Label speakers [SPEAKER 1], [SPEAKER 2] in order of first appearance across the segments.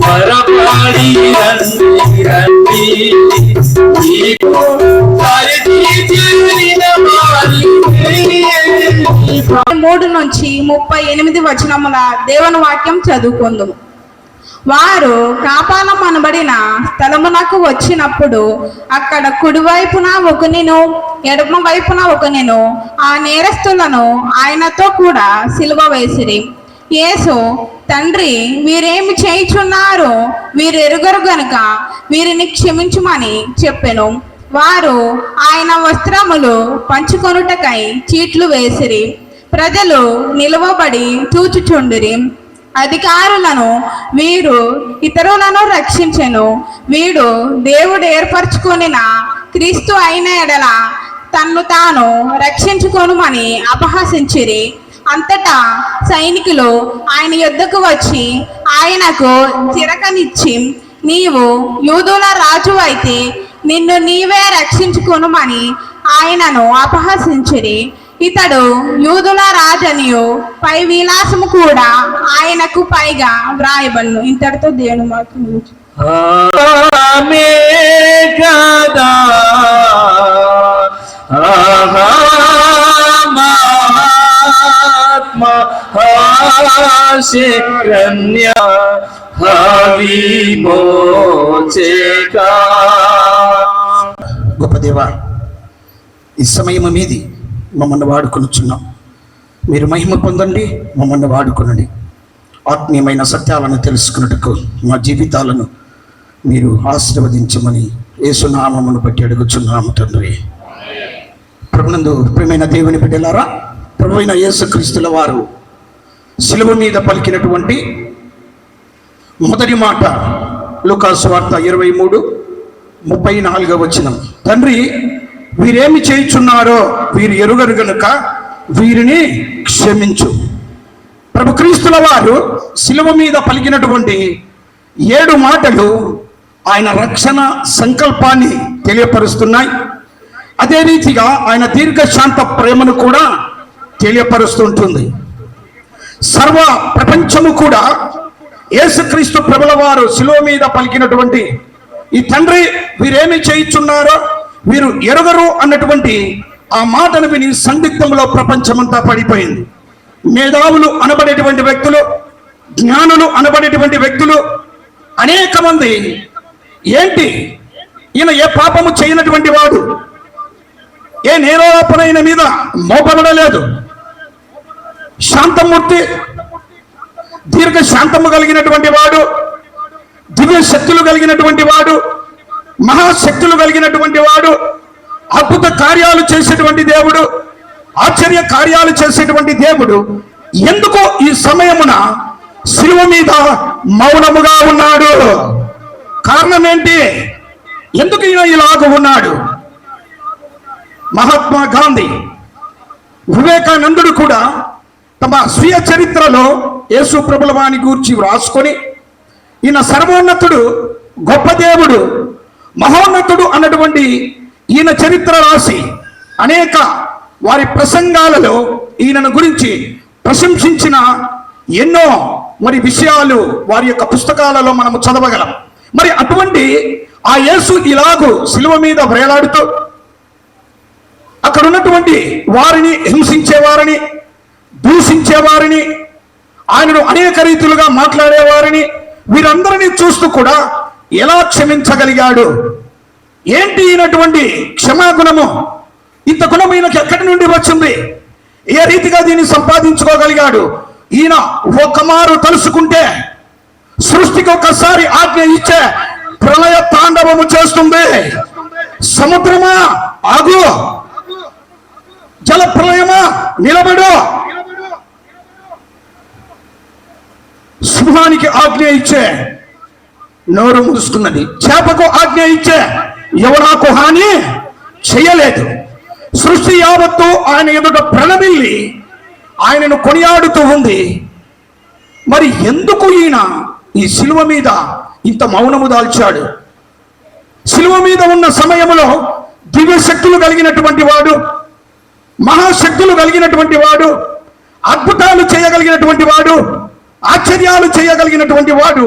[SPEAKER 1] మరపాడి రండి రండి నీకు
[SPEAKER 2] మూడు నుంచి ముప్పై ఎనిమిది వచనముల దేవుని వాక్యం చదువుకుందు వారు కాపాలం అనబడిన స్థలమునకు వచ్చినప్పుడు అక్కడ కుడివైపున ఒకనిను ఎడమ వైపున ఒకనిను ఆ నేరస్తులను ఆయనతో కూడా సిలువ వేసిరి. యేసు తండ్రి వీరేమి చేయుచున్నారు? వీరు ఎరుగరు గనుక వీరిని క్షమించుమని చెప్పెను. వారు ఆయన వస్త్రములు పంచుకొనుటకై చీట్లు వేసిరి. ప్రజలు నిలువబడి చూచుచుండిరి. అధికారులను వీరు ఇతరులను రక్షించెను. వీడు దేవుడు ఏర్పరచుకొనిన క్రీస్తు అయిన ఎడల తన్ను తాను రక్షించుకొనుమని అపహసించిరి. అంతటా సైనికులు ఆయన యుద్ధకు వచ్చి ఆయనకు చిరకనిచ్చి నీవు యూదుల రాజు అయితే నిన్ను నీవే రక్షించుకొనుమని ఆయనను అపహసించిరి. ఇతడు యూదుల రాజనియు పై విలాసము కూడా ఆయనకు పైగా వ్రాయబడును. ఇంతటితో దేవుని మాకు
[SPEAKER 1] హాశరణ్య హవిమోచేకా
[SPEAKER 3] గొప్ప దేవ ఈ సమయం మీది మమ్మల్ని వాడుకొనుచున్నాం. మీరు మహిమ పొందండి మమ్మల్ని వాడుకొనండి. ఆత్మీయమైన సత్యాలను తెలుసుకున్నట్టుకు మా జీవితాలను మీరు ఆశీర్వదించమని యేసునామమును బట్టి అడుగుచున్నాము తండ్రి. ప్రభునందు ప్రియమైన దేవుని బిడ్డలారా ప్రభు అయిన యేసుక్రీస్తుల వారు శిలువ మీద పలికినటువంటి మొదటి మాట లుకాసు వార్త ఇరవై మూడు ముప్పై నాలుగో వచ్చిన తండ్రి వీరేమి చేయుచున్నారో వీరు ఎరుగరు గనుక వీరిని క్షమించు. ప్రభు క్రీస్తుల వారు శిలువ మీద పలికినటువంటి ఏడు మాటలు ఆయన రక్షణ సంకల్పాన్ని తెలియపరుస్తున్నాయి. అదే రీతిగా ఆయన దీర్ఘశాంత ప్రేమను కూడా తెలియపరుస్తుంటుంది సర్వ ప్రపంచము కూడా యేసుక్రీస్తు ప్రభుల వారు శిలో మీద పలికినటువంటి ఈ తండ్రి వీరేమి చేయుచున్నారో వీరు ఎరగరు అన్నటువంటి ఆ మాటను విని సందిగ్ధంలో ప్రపంచమంతా పడిపోయింది. మేధావులు అనబడేటువంటి వ్యక్తులు జ్ఞానులు అనబడేటువంటి వ్యక్తులు అనేక మంది. ఏంటి? ఈయన ఏ పాపము చేయనటువంటి వాడు? ఏ నేరారోపణ మీద మోపబడలేదు. శాంతమూర్తి దీర్ఘ శాంతము కలిగినటువంటి వాడు దివ్య శక్తులు కలిగినటువంటి వాడు మహాశక్తులు కలిగినటువంటి వాడు అద్భుత కార్యాలు చేసేటువంటి దేవుడు ఆశ్చర్య కార్యాలు చేసేటువంటి దేవుడు ఎందుకు ఈ సమయమున శిలువ మీద మౌనముగా ఉన్నాడు? కారణం ఏంటి ఎందుకు ఈయన ఇలాగ ఉన్నాడు? మహాత్మా గాంధీ వివేకానందుడు కూడా తమ స్వీయ చరిత్రలో యేసు ప్రభులవాని గూర్చి వ్రాసుకొని ఈయన సర్వోన్నతుడు గొప్ప దేవుడు మహోన్నతుడు అన్నటువంటి ఈయన చరిత్ర రాసి అనేక వారి ప్రసంగాలలో ఈయనను గురించి ప్రశంసించిన ఎన్నో మరి విషయాలు వారి యొక్క పుస్తకాలలో మనము చదవగలం. మరి అటువంటి ఆ యేసు ఇలాగు శిలువ మీద వేలాడుతూ అక్కడ ఉన్నటువంటి వారిని హింసించే దూషించేవారిని ఆయనను అనేక రీతులుగా మాట్లాడేవారిని వీరందరినీ చూస్తూ కూడా ఎలా క్షమించగలిగాడు? ఏంటి అయినటువంటి క్షమాగుణము? ఇంత గుణం ఈయనకి ఎక్కడి నుండి వచ్చింది? ఏ రీతిగా దీన్ని సంపాదించుకోగలిగాడు? ఈయన ఒక మారు తలుసుకుంటే సృష్టికి ఒకసారి ఆజ్ఞ ఇచ్చే ప్రళయ తాండవము చేస్తుంది. సముద్రమా? ఆగు. జల ప్రళయమా నిలబడు. సింహానికి ఆజ్ఞ ఇచ్చే. నోరు మూసుకున్నది. చేపకు ఆజ్ఞ ఇచ్చే. ఎవరాకు హాని చేయలేదు. సృష్టి యావత్తు ఆయన ఎదుట ప్రణమిల్లి ఆయనను కొనియాడుతూ ఉంది. మరి ఎందుకు ఈయన ఈ శిలువ మీద ఇంత మౌనము దాల్చాడు? శిలువ మీద ఉన్న సమయంలో దివ్య శక్తులు కలిగినటువంటి వాడు మహాశక్తులు కలిగినటువంటి వాడు అద్భుతాలు చేయగలిగినటువంటి వాడు ఆశ్చర్యాలు చేయగలిగినటువంటి వాడు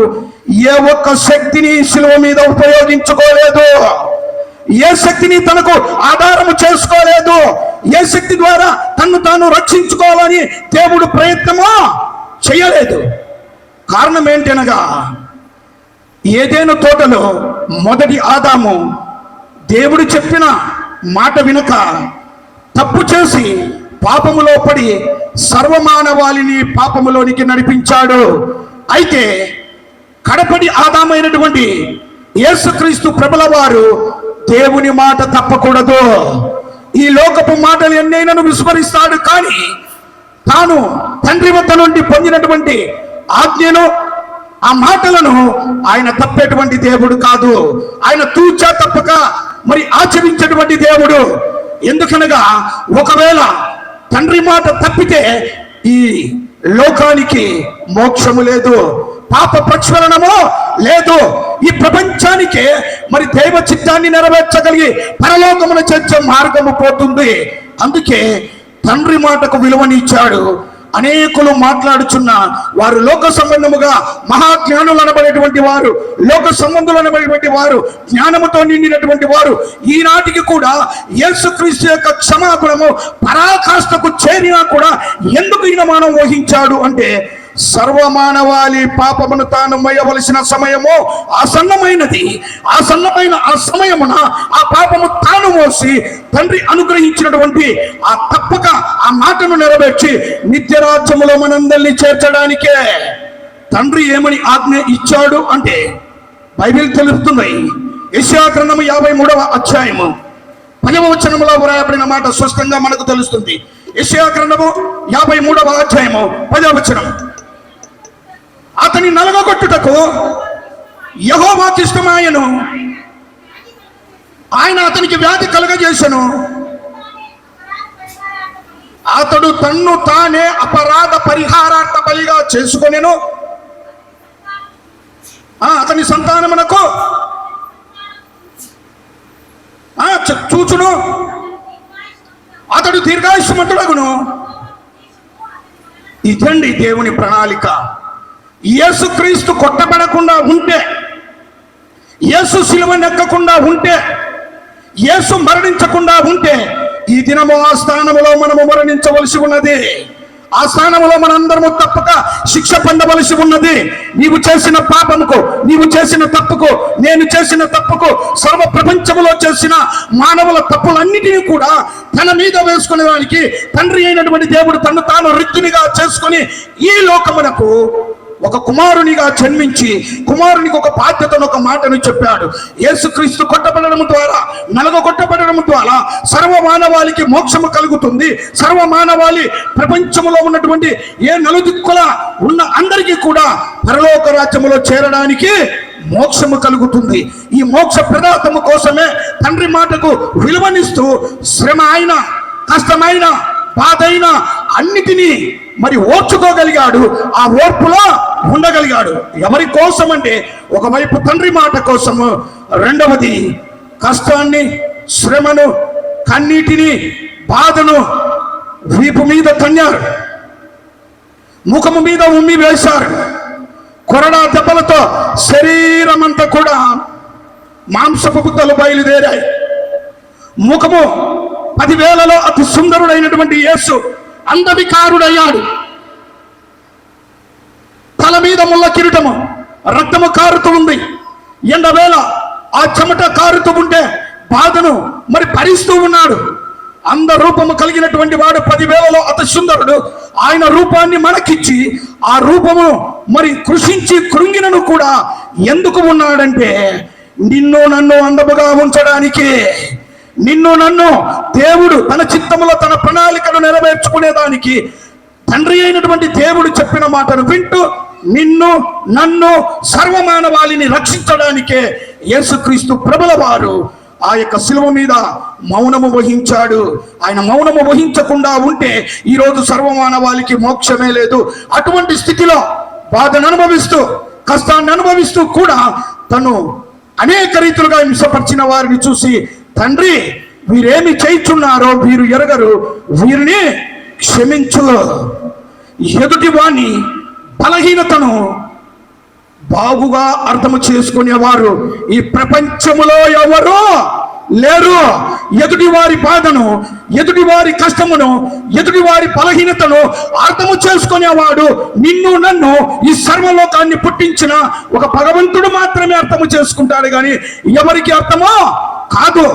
[SPEAKER 3] ఏ ఒక్క శక్తిని శిలువ మీద ఉపయోగించుకోలేదు. ఏ శక్తిని తనకు ఆధారము చేసుకోలేదు. ఏ శక్తి ద్వారా తను తాను రక్షించుకోవాలని దేవుడు ప్రయత్నమో చేయలేదు. కారణం ఏంటనగా ఏదైనా తోటలో మొదటి ఆదాము దేవుడు చెప్పిన మాట వినక తప్పు చేసి పాపములో పడి సర్వమానవాళిని పాపములోనికి నడిపించాడు. అయితే కడపడి ఆదామైనటువంటి యేసుక్రీస్తు ప్రభుల వారు దేవుని మాట తప్పకూడదు. ఈ లోకపు మాటలు ఎన్నైనాను విస్మరిస్తాడు. కానీ తాను తండ్రి వద్ద నుండి పొందినటువంటి ఆజ్ఞను ఆ మాటలను ఆయన తప్పేటువంటి దేవుడు కాదు. ఆయన తూచా తప్పక మరి ఆచరించేటువంటి దేవుడు. ఎందుకనగా ఒకవేళ తండ్రి మాట తప్పితే ఈ లోకానికి మోక్షము లేదు పాప ప్రక్షాళనము లేదు. ఈ ప్రపంచానికి మరి దైవ చిత్తాన్ని నెరవేర్చగలిగి పరలోకమున చేర్చే మార్గము పోతుంది. అందుకే తండ్రి మాటకు విలువనిచ్చాడు. అనేకులు మాట్లాడుచున్న వారు లోక సంబంధముగా మహాజ్ఞానులు అనబడేటువంటి వారు లోక సంబంధులు అనబడేటువంటి వారు జ్ఞానముతో నిండినటువంటి వారు ఈనాటికి కూడా యేసుక్రీస్తు యొక్క క్షమాపణము పరాకాష్ఠకు చేరినా కూడా ఎందుకు ఈయన మానం వహించాడు అంటే సర్వమానవాళి పాపమును తాను మోయవలసిన సమయము ఆసన్నమైనది. ఆసన్నమైన ఆ సమయమున ఆ పాపము తాను మోసి తండ్రి అనుగ్రహించినటువంటి ఆ తప్పక ఆ మాటను నెరవేర్చి నిత్యరాజ్యములో మనందరినీ చేర్చడానికే తండ్రి ఏమని ఆజ్ఞ ఇచ్చాడు అంటే బైబిల్ తెలుపుతుంది. యశాగ్రంథము యాభై మూడవ అధ్యాయము పదవ వచనములో వ్రాయబడిన మాట స్పష్టంగా మనకు తెలుస్తుంది. యశాగ్రంథము యాభై మూడవ అధ్యాయము పదవ వచనం. అతని నలగొట్టుటకు యహోవాకి ఇష్టమాయను ఆయన అతనికి వ్యాధి కలుగజేశాను అతడు తన్ను తానే అపరాధ పరిహారార్థ బలిగా చేసుకొనేను. ఆ, అతని సంతానమునకు ఆ, చ- చూచును. అతడు దీర్ఘాయుష్మంతుడగును ఇదండి దేవుని ప్రణాళిక. యేసుక్రీస్తు కొట్టబడకుండా ఉంటే యేసు శిలువ నెక్కకుండా ఉంటే యేసు మరణించకుండా ఉంటే ఈ దినము ఆ స్థానములో మనము మరణించవలసి ఉన్నది. ఆ స్థానంలో మనందరము తప్పక శిక్ష పొందవలసి ఉన్నది. నీవు చేసిన పాపముకు నీవు చేసిన తప్పుకు నేను చేసిన తప్పుకు సర్వ ప్రపంచములో చేసిన మానవుల తప్పులన్నిటినీ కూడా తన మీద వేసుకునేదానికి తండ్రి అయినటువంటి దేవుడు తను తాను రిక్తునిగా చేసుకొని ఈ లోకమునకు ఒక కుమారునిగా జన్మించి కుమారునికి ఒక బాధ్యతను ఒక మాటను చెప్పాడు. యేసుక్రీస్తు కొట్టబడడం ద్వారా నలగ కొట్టబడడం ద్వారా సర్వ మానవాళికి మోక్షము కలుగుతుంది. సర్వ మానవాళి ప్రపంచంలో ఉన్నటువంటి ఏ నలుదిక్కుల ఉన్న అందరికీ కూడా పరలోక రాజ్యములో చేరడానికి మోక్షము కలుగుతుంది. ఈ మోక్ష ప్రదాతము కోసమే తండ్రి మాటకు విలువనిస్తూ శ్రమ అయిన కష్టమైన బాధైన అన్నిటినీ మరి ఓర్చుకోగలిగాడు ఆ ఓర్పులో ఉండగలిగాడు. ఎవరి కోసం అంటే ఒకవైపు తండ్రి మాట కోసము రెండవది కష్టాన్ని శ్రమను కన్నీటిని బాధను వీపు మీద తన్నారు. ముఖము మీద ఉమ్మి వేశారు. కొరడా దెబ్బలతో శరీరం అంతా కూడా మాంసపు బుద్ధలు బయలుదేరాయి. ముఖము పదివేలలో అతి సుందరుడైనటువంటి యేసు అంధవికారుడయ్యాడు. తల మీద ముళ్ళ కిరీటము రక్తము కారుతూ ఉంది. ఎండవేళ ఆ చెమట కారుతూ ఉంటే బాధను మరి భరిస్తూ ఉన్నాడు. అంద రూపము కలిగినటువంటి వాడు పదివేలలో అతి సుందరుడు ఆయన రూపాన్ని మనకిచ్చి ఆ రూపము మరి కృషించి కృంగినను కూడా ఎందుకు ఉన్నాడంటే నిన్ను నన్ను అందముగా ఉంచడానికి నిన్ను నన్ను దేవుడు తన చిత్తములో తన ప్రణాళికను నెరవేర్చుకునేదానికి తండ్రి అయినటువంటి దేవుడు చెప్పిన మాటను వింటూ నిన్ను నన్ను సర్వమానవాళిని రక్షించడానికే యేసుక్రీస్తు ప్రభుల వారు. ఆ యొక్క శిలువ మీద మౌనము వహించాడు. ఆయన మౌనము వహించకుండా ఉంటే ఈరోజు సర్వమానవాళికి మోక్షమే లేదు. అటువంటి స్థితిలో బాధను అనుభవిస్తూ కష్టాన్ని అనుభవిస్తూ కూడా తను అనేక రీతులుగా హింసపరిచిన వారిని చూసి తండ్రి వీరేమి చేయుచున్నారో వీరు ఎరగరు వీరిని క్షమించు ఎదుటి వాణి బలహీనతను బాగుగా అర్థం చేసుకునేవారు. ఈ ప్రపంచములో ఎవరు లేరు. ఎదుటి వారి బాధను ఎదుటి వారి కష్టమును ఎదుటి వారి బలహీనతను అర్థము చేసుకునేవాడు. నిన్ను నన్ను ఈ సర్వలోకాన్ని పుట్టించిన ఒక భగవంతుడు మాత్రమే అర్థము చేసుకుంటాడు. కానీ ఎవరికి అర్థమో కాదు.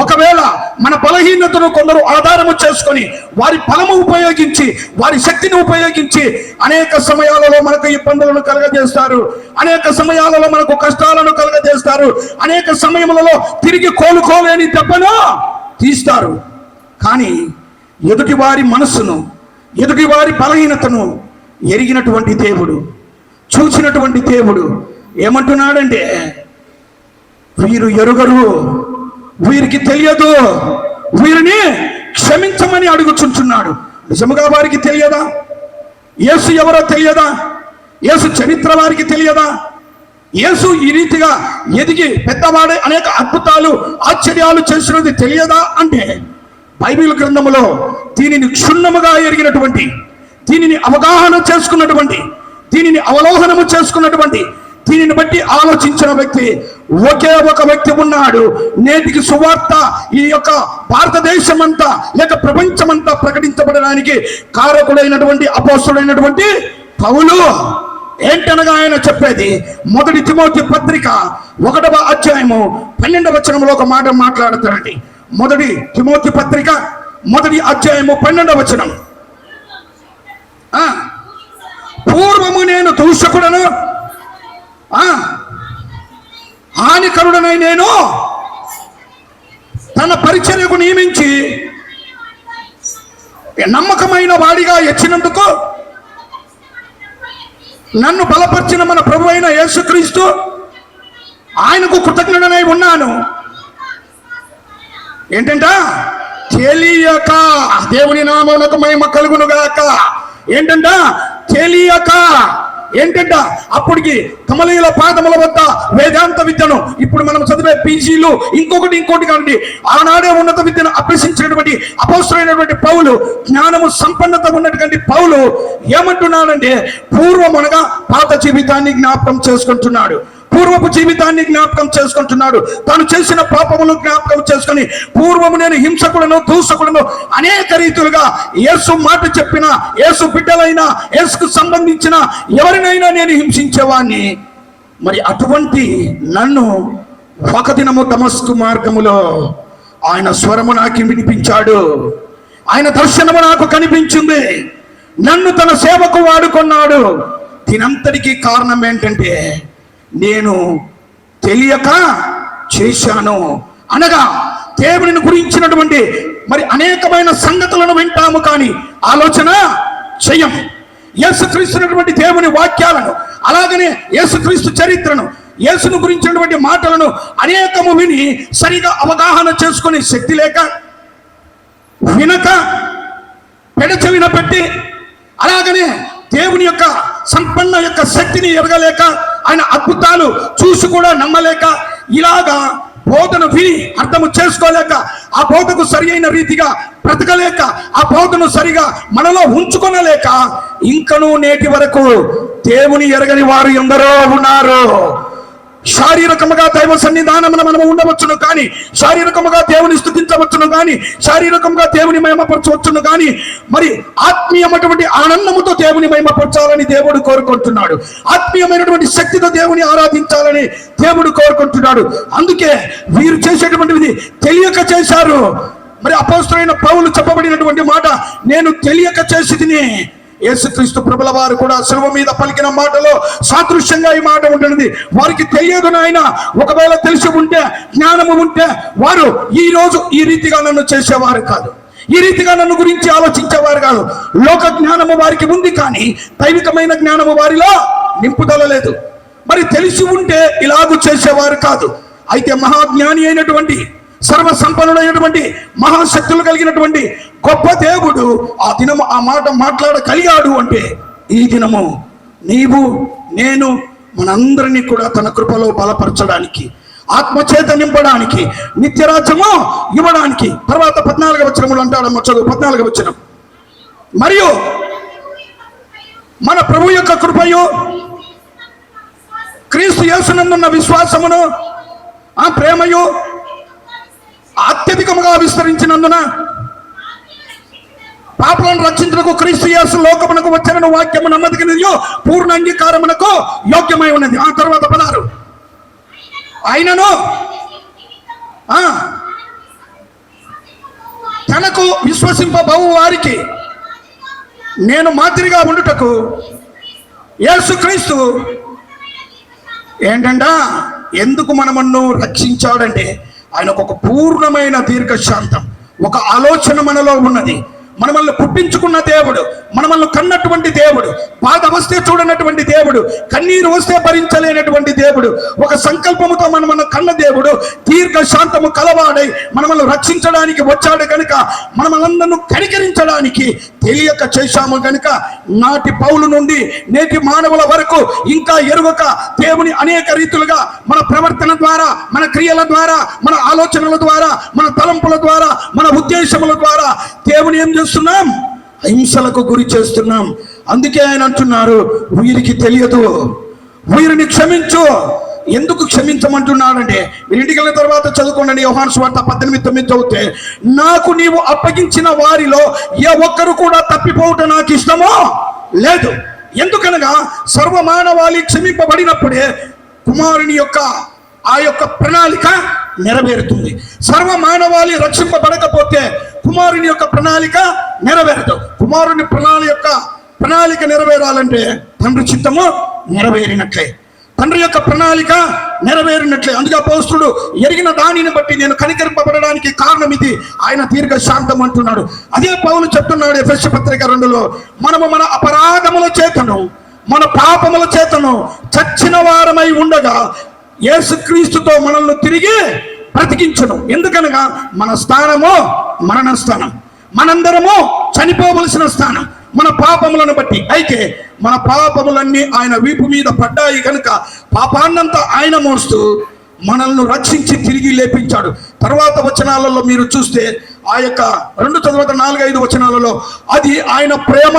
[SPEAKER 3] ఒకవేళ మన బలహీనతను కొందరు ఆధారము చేసుకొని వారి బలము ఉపయోగించి వారి శక్తిని ఉపయోగించి అనేక సమయాలలో మనకు ఇబ్బందులను కలగజేస్తారు. అనేక సమయాలలో మనకు కష్టాలను కలగజేస్తారు. అనేక సమయములలో తిరిగి కోలుకోలేని దెబ్బను తీస్తారు. కానీ ఎదుటి వారి మనస్సును ఎదుటి వారి బలహీనతను ఎరిగినటువంటి దేవుడు చూసినటువంటి దేవుడు ఏమంటున్నాడంటే వీరు ఎరుగరు వీరికి తెలియదు. వీరిని క్షమించమని అడుగుచుంటున్నాడు. నిజముగా వారికి తెలియదా? యేసు ఎవరో తెలియదా? యేసు చరిత్ర వారికి తెలియదా? యేసు ఈ రీతిగా ఎదిగి పెద్దవాడే అనేక అద్భుతాలు ఆశ్చర్యాలు చేసినది తెలియదా అంటే బైబిల్ గ్రంథములో దీనిని క్షుణ్ణముగా ఎరిగినటువంటి దీనిని అవగాహన చేసుకున్నటువంటి దీనిని అవలోహనము చేసుకున్నటువంటి దీనిని బట్టి ఆలోచించిన వ్యక్తి ఒకే ఒక వ్యక్తి ఉన్నాడు. నేటికి సువార్త ఈ యొక్క భారతదేశం అంతా లేక ప్రపంచమంతా ప్రకటించబడడానికి కారకుడైనటువంటి అపోస్తుడైనటువంటి పౌలు ఏంటనగా ఆయన చెప్పేది? మొదటి తిమోతి పత్రిక ఒకటవ అధ్యాయము పన్నెండవ వచనంలో ఒక మాట మాట్లాడతాడండి. మొదటి తిమోతి పత్రిక మొదటి అధ్యాయము పన్నెండవ వచనం. పూర్వము నేను దూషకుడను కార్యకరుడనై నేను. తన పరిచర్యకు నియమించి నమ్మకమైన వాడిగా ఎచ్చినందుకు నన్ను బలపరిచిన మన ప్రభు అయిన యేసుక్రీస్తు ఆయనకు కృతజ్ఞుడనై ఉన్నాను. ఏంటంట? తెలియక దేవుని నామమునకు మహిమ కలుగునుగాక. ఏంటంట? తెలియక ఏంటంట అప్పటికి కమలీల పాదముల వద్ద వేదాంత విద్యను ఇప్పుడు మనం చదివే పీజీలు ఇంకొకటి ఇంకోటి కాండి ఆనాడే ఉన్నత విద్యను అభ్యసించినటువంటి అపవసరమైనటువంటి పౌలు జ్ఞానము సంపన్నత ఉన్నటువంటి పౌలు ఏమంటున్నాడంటే పూర్వం అనగా పాత జీవితాన్ని జ్ఞాపకం చేసుకుంటున్నాడు. పూర్వపు జీవితాన్ని జ్ఞాపకం చేసుకుంటున్నాడు. తాను చేసిన పాపములు జ్ఞాపకం చేసుకుని పూర్వము నేను హింసకులను దూషకులను అనేక రీతులుగా యేసు మాట చెప్పిన యేసు బిడ్డలైన యేసుకు సంబంధించిన ఎవరినైనా నేను హింసించేవాణ్ణి. మరి అటువంటి నన్ను ఒక దినము తమస్కు మార్గములో ఆయన స్వరము నాకు వినిపించాడు. ఆయన దర్శనము నాకు కనిపించింది. నన్ను తన సేవకు వాడుకున్నాడు. దీనంతటికీ కారణం ఏంటంటే నేను తెలియక చేశాను అనగా దేవుని గురించినటువంటి మరి అనేకమైన సంగతులను వింటాము కానీ ఆలోచన చెయ్యము యేసుక్రీస్తున్నటువంటి దేవుని వాక్యాలను అలాగనే యేసుక్రీస్తు చరిత్రను యేసును గురించినటువంటి మాటలను అనేకము విని సరిగా అవగాహన చేసుకునే శక్తి లేక వినక పెడచెవిన పెట్టి అలాగనే దేవుని యొక్క సంపన్న యొక్క శక్తిని ఎరగలేక ఆయన అద్భుతాలు చూసి కూడా నమ్మలేక ఇలాగా బోధను విని అర్థము చేసుకోలేక ఆ బోధకు సరి అయిన రీతిగా బ్రతకలేక ఆ బోధను సరిగా మనలో ఉంచుకొనలేక ఇంకనూ నేటి వరకు దేవుని ఎరగని వారు ఎందరో ఉన్నారు. శారీరకముగా దైవ సన్నిధానమున మనము ఉండవచ్చును కానీ శారీరకముగా దేవుని స్థుతించవచ్చును కానీ శారీరకంగా దేవుని మహిమపరచవచ్చును కానీ మరి ఆత్మీయమైనటువంటి ఆనందముతో దేవుని మహిమపరచాలని దేవుడు కోరుకుంటున్నాడు. ఆత్మీయమైనటువంటి శక్తితో దేవుని ఆరాధించాలని దేవుడు కోరుకుంటున్నాడు. అందుకే వీరు చేసేటువంటిది తెలియక చేశారు. మరి అపోస్తులైన పౌలు చెప్పబడినటువంటి మాట నేను తెలియక చేసి తిని యేసుక్రీస్తు ప్రభుల వారు కూడా శిలువ మీద పలికిన మాటలో సాదృశ్యంగా ఈ మాట ఉంటుంది వారికి తెలియదు నాయన ఒకవేళ తెలిసి ఉంటే జ్ఞానము ఉంటే వారు ఈ రోజు ఈ రీతిగా నన్ను చేసేవారు కాదు. ఈ రీతిగా నన్ను గురించి ఆలోచించేవారు కాదు. లోక జ్ఞానము వారికి ఉంది కానీ దైవికమైన జ్ఞానము వారిలో నింపుదల లేదు. మరి తెలిసి ఉంటే ఇలాగూ చేసేవారు కాదు. అయితే మహాజ్ఞాని అయినటువంటి సర్వ సంపన్నుడైనటువంటి మహాశక్తులు కలిగినటువంటి గొప్ప దేవుడు ఆ దినము ఆ మాట మాట్లాడగలిగాడు అంటే ఈ దినము నీవు నేను మనందరినీ కూడా తన కృపలో బలపరచడానికి ఆత్మచేత నింపడానికి నిత్యరాజ్యము ఇవ్వడానికి. తర్వాత పద్నాలుగు వచనములు అంటాడమ్మ చదువు పద్నాలుగు వచనం. మరియు మన ప్రభు యొక్క కృపయు క్రీస్తు యేసునందున్న విశ్వాసమును ఆ ప్రేమయు అత్యధికముగా విస్తరించినందున పాపలను రక్షించుటకు క్రీస్తు యేసు లోకమునకు వచ్చిన వాక్యము నమ్మదగినది పూర్ణ అంగీకారమునకు యోగ్యమై ఉన్నది. ఆ తర్వాత పదారు అయినను ఆ, తనకు విశ్వసింపబవు వారికి నేను మాదిరిగా ఉండుటకు యేసుక్రీస్తు ఏంటంట? ఎందుకు మనమన్ను రక్షించాడంటే ఆయనకు ఒక పూర్ణమైన దీర్ఘశాంతం ఒక ఆలోచన మనలో ఉన్నది. మనమల్ని పుట్టించుకున్న దేవుడు మనమల్ని కన్నటువంటి దేవుడు బాధ వస్తే చూడనటువంటి దేవుడు కన్నీరు వస్తే భరించలేనటువంటి దేవుడు ఒక సంకల్పముతో మన మన కన్న దేవుడు దీర్ఘశాంతము కలవాడై మనమల్ని రక్షించడానికి వచ్చాడు కనుక మనమలందరిను కనికరించడానికి తెలియక చేశాము కనుక నాటి పౌలు నుండి నేటి మానవుల వరకు ఇంకా ఎరుగక దేవుని అనేక రీతులుగా మన ప్రవర్తన ద్వారా మన క్రియల ద్వారా మన ఆలోచనల ద్వారా మన తలంపుల ద్వారా మన ఉద్దేశముల ద్వారా దేవుని ఏం చేస్తున్నాం? హింసలకు గురి చేస్తున్నాం. అందుకే ఆయన అంటున్నారు వీరికి తెలియదు. వీరిని క్షమించు. ఎందుకు క్షమించమంటున్నాడంటే? మీరు ఇంటికి వెళ్ళిన తర్వాత చదువుకోండి యోహాన్ స్వార్త పద్దెనిమిది తొమ్మిది చదివితే నాకు నీవు అప్పగించిన వారిలో ఏ ఒక్కరు కూడా తప్పిపోవటం నాకు ఇష్టమో లేదు. ఎందుకనగా సర్వమానవాళి క్షమింపబడినప్పుడే కుమారుని యొక్క ఆ యొక్క ప్రణాళిక నెరవేరుతుంది. సర్వ మానవాళి రక్షింపబడకపోతే కుమారుని యొక్క ప్రణాళిక నెరవేరదు. కుమారుని ప్రణాళిక యొక్క ప్రణాళిక నెరవేరాలంటే తండ్రి చిత్తము నెరవేరినట్లే. తండ్రి యొక్క ప్రణాళిక నెరవేరినట్లే. అందుకే అపోస్తుడు ఎరిగిన దానిని బట్టి నేను కనికరింపబడడానికి కారణం ఇది. ఆయన దీర్ఘ శాంతం అంటున్నాడు. అదే పౌలు చెప్తున్నాడు ఎఫ్ఎస్ పత్రిక రెండులో మనము మన అపరాధముల చేతను మన పాపముల చేతను చచ్చిన వారమై ఉండగా యేసుక్రీస్తుతో మనల్ని తిరిగి బ్రతికించడం ఎందుకనగా మన స్థానము మరణ స్థానం మనందరము చనిపోవలసిన స్థానం. మన పాపములను బట్టి. అయితే మన పాపములన్నీ ఆయన వీపు మీద పడ్డాయి కనుక పాపాన్నంతా ఆయన మోస్తూ మనల్ని రక్షించి తిరిగి లేపించాడు. తర్వాత వచనాలలో మీరు చూస్తే ఆ యొక్క రెండు చదువుత నాలుగైదు వచనాలలో అది ఆయన ప్రేమ.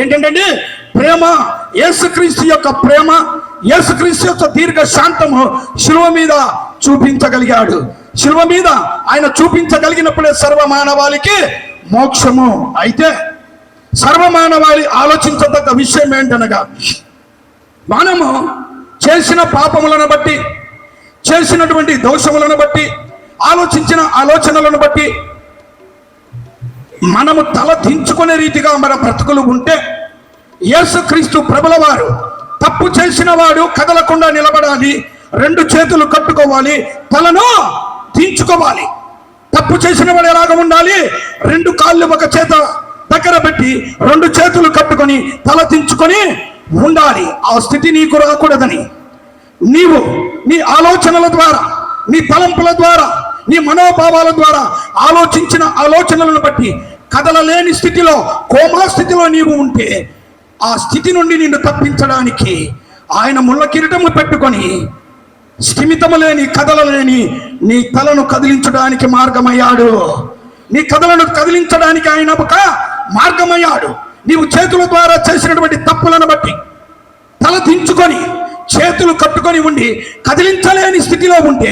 [SPEAKER 3] ఏంటంటే ప్రేమ. యేసుక్రీస్తు యొక్క ప్రేమ. యేసుక్రీస్తు యొక్క దీర్ఘ శాంతము శిలువ మీద చూపించగలిగాడు. శిలువ మీద ఆయన చూపించగలిగినప్పుడే సర్వ మానవాళికి మోక్షము. అయితే సర్వమానవాళి ఆలోచించదగ్గ విషయం ఏంటనగా మనము చేసిన పాపములను బట్టి చేసినటువంటి దోషములను బట్టి ఆలోచించిన ఆలోచనలను బట్టి మనము తల దించుకునే రీతిగా మన బ్రతుకులు ఉంటే యేసుక్రీస్తు ప్రభుల వారు తప్పు చేసిన వాడు కదలకుండా నిలబడాలి రెండు చేతులు కట్టుకోవాలి తలను దించుకోవాలి. తప్పు చేసిన వాడు ఎలాగ ఉండాలి? రెండు కాళ్ళు ఒక చేత దగ్గర పెట్టి రెండు చేతులు కట్టుకొని తల దించుకొని ఉండాలి. ఆ స్థితి నీకు రాకూడదని. నీవు నీ ఆలోచనల ద్వారా నీ తలంపుల ద్వారా నీ మనోభావాల ద్వారా ఆలోచించిన ఆలోచనలను బట్టి కదలలేని స్థితిలో కోమా స్థితిలో నీవు ఉంటే ఆ స్థితి నుండి నిన్ను తప్పించడానికి ఆయన ముళ్ళ కిరీటము పెట్టుకొని స్థిమితము లేని కదలలేని నీ తలను కదిలించడానికి మార్గమయ్యాడు. నీ కథలను కదిలించడానికి ఆయన ఒక మార్గమయ్యాడు. నీవు చేతుల ద్వారా చేసినటువంటి తప్పులను బట్టి తల దించుకొని చేతులు కట్టుకొని ఉండి కదిలించలేని స్థితిలో ఉంటే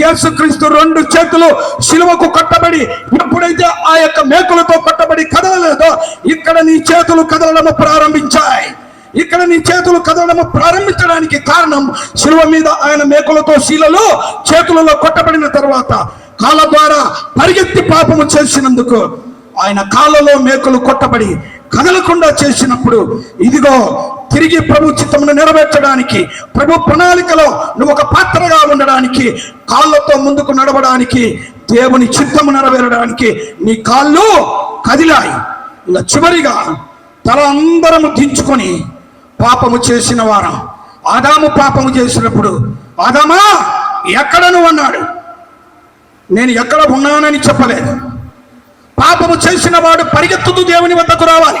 [SPEAKER 3] యేసుక్రీస్తు రెండు చేతులు శిలువకు కట్టబడి ఎప్పుడైతే ఆ యొక్క మేకులతో కట్టబడి కదలలేదో ఇక్కడ నీ చేతులు కదలడము ప్రారంభించాయి. ఇక్కడ నీ చేతులు కదలడము ప్రారంభించడానికి కారణం శిలువ మీద ఆయన మేకులతో శీలలో చేతులలో కొట్టబడిన తర్వాత కాళ్ళ ద్వారా పరిగెత్తి పాపము చేసినందుకు ఆయన కాళ్ళలో మేకులు కొట్టబడి కదలకుండా చేసినప్పుడు ఇదిగో తిరిగి ప్రభు చిత్తమును నెరవేర్చడానికి ప్రభు ప్రణాళికలో నువ్వు ఒక పాత్రగా ఉండడానికి కాళ్ళతో ముందుకు నడవడానికి దేవుని చిత్తము నెరవేరడానికి నీ కాళ్ళు కదిలాయి. ఇలా చివరిగా తల అందరము దించుకొని పాపము చేసిన వారం ఆదాము పాపము చేసినప్పుడు ఆదామా ఎక్కడ నువ్వు? అన్నాడు. నేను ఎక్కడ ఉన్నానని చెప్పలేదు. పాపము చేసిన వాడు పరిగెత్తుతూ దేవుని వద్దకు రావాలి.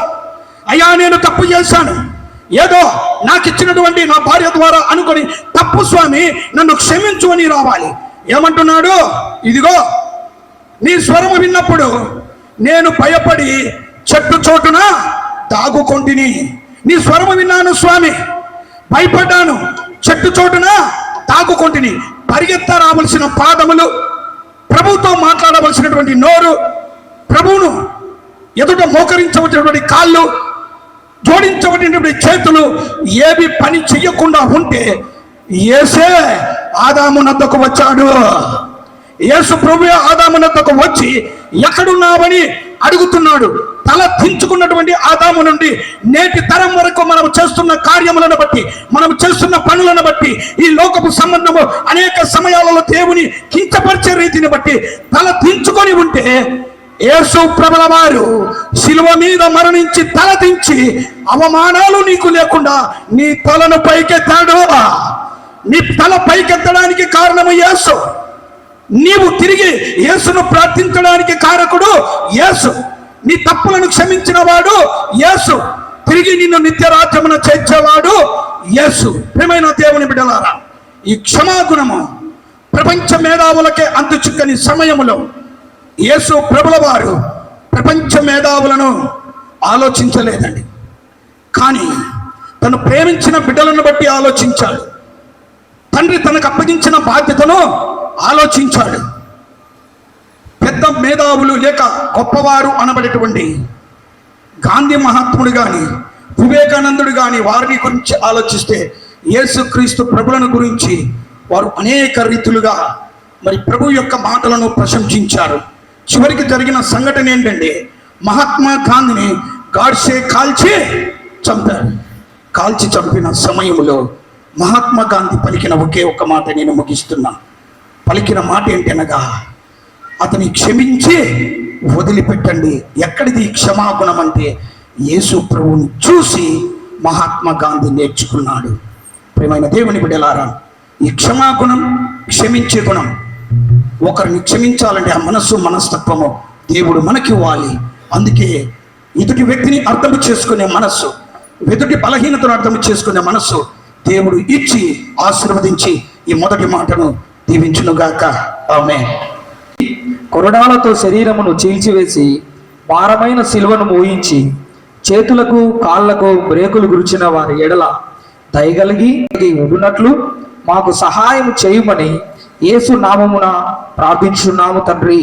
[SPEAKER 3] అయ్యా నేను తప్పు చేశాను. ఏదో నాకు ఇచ్చినటువంటి నా భార్య ద్వారా అనుకొని తప్పు స్వామి నన్ను క్షమించు అని రావాలి. ఏమంటున్నాడు? ఇదిగో నీ స్వరము విన్నప్పుడు నేను భయపడి చెట్టు చోటున దాగుకొంటిని. నీ స్వరము విన్నాను స్వామి. భయపడ్డాను. చెట్టు చోటున దాగుకొంటిని. పరిగెత్త రావలసిన పాదములు ప్రభుతో మాట్లాడవలసినటువంటి నోరు ప్రభువును ఎదుట మోకరించవలసినటువంటి కాళ్ళు జోడించబడినటువంటి చేతులు ఏవి పని చెయ్యకుండా ఉంటే ఏసే ఆదాము నద్దకు వచ్చాడు. యేసు ప్రభు ఆదాము నద్దకు వచ్చి ఎక్కడున్నావని అడుగుతున్నాడు. తల దించుకున్నటువంటి ఆదాము నుండి నేటి తరం వరకు మనం చేస్తున్న కార్యములను బట్టి మనం చేస్తున్న పనులను బట్టి ఈ లోకపు సంబంధము అనేక సమయాలలో దేవుని కించపరిచే రీతిని బట్టి తల దించుకొని ఉంటే యేసు ప్రభుల వారు శిలువ మీద మరణించి తలదించి అవమానాలు నీకు లేకుండా నీ తలను పైకెత్తాడు నీ తల పైకెత్తడానికి కారణము యేసు. నీవు తిరిగి యేసును ప్రార్థించడానికి కారకుడు యేసు. నీ తప్పులను క్షమించిన వాడు యేసు. తిరిగి నిన్ను నిత్యరాజ్యమున చేర్చేవాడు యేసు. ప్రేమైన దేవుని బిడ్డలారా ఈ క్షమాగుణము ప్రపంచ మేధావులకే అంతు చిక్కని సమయములో యేసు ప్రభుల వారు ప్రపంచ మేధావులను ఆలోచించలేదండి. కానీ తను ప్రేమించిన బిడ్డలను బట్టి ఆలోచించాడు. తండ్రి తనకు అప్పగించిన బాధ్యతను ఆలోచించాడు. పెద్ద మేధావులు లేక గొప్పవారు అనబడేటువంటి గాంధీ మహాత్ముడు కానీ వివేకానందుడు కానీ వారిని గురించి ఆలోచిస్తే యేసుక్రీస్తు ప్రభులను గురించి వారు అనేక రీతులుగా మరి ప్రభు యొక్క మాటలను ప్రశంసించారు. చివరికి జరిగిన సంఘటన ఏంటంటే మహాత్మా గాంధీని గాడ్సే కాల్చి చంపారు. కాల్చి చంపిన సమయంలో మహాత్మా గాంధీ పలికిన ఒకే ఒక మాట నేను ముగిస్తున్నా. పలికిన మాట ఏంటనగా అతని క్షమించి వదిలిపెట్టండి. ఎక్కడిది క్షమాగుణం అంటే యేసు ప్రభువుని చూసి మహాత్మా గాంధీ నేర్చుకున్నాడు. ప్రేమైన దేవుని బిడ్డలారా ఈ క్షమాగుణం క్షమించే గుణం ఒకరిని క్షమించాలంటే ఆ మనస్సు మనస్తత్వము దేవుడు మనకి ఇవ్వాలి అందుకే ఎదుటి వ్యక్తిని అర్థం చేసుకునే మనస్సు ఎదుటి బలహీనతను అర్థం చేసుకునే మనస్సు దేవుడు ఇచ్చి ఆశీర్వదించి ఈ మొదటి మాటను దీవించునుగాక. ఆమె
[SPEAKER 4] కొరడాలతో శరీరమును చీల్చివేసి భారమైన శిలువను మోయించి చేతులకు కాళ్ళకు బ్రేకులు గురిచిన వారి ఎడల దయగలిగి ఉండునట్లు మాకు సహాయం చేయమని యేసు నామమున ప్రార్థించున్నాము తండ్రి.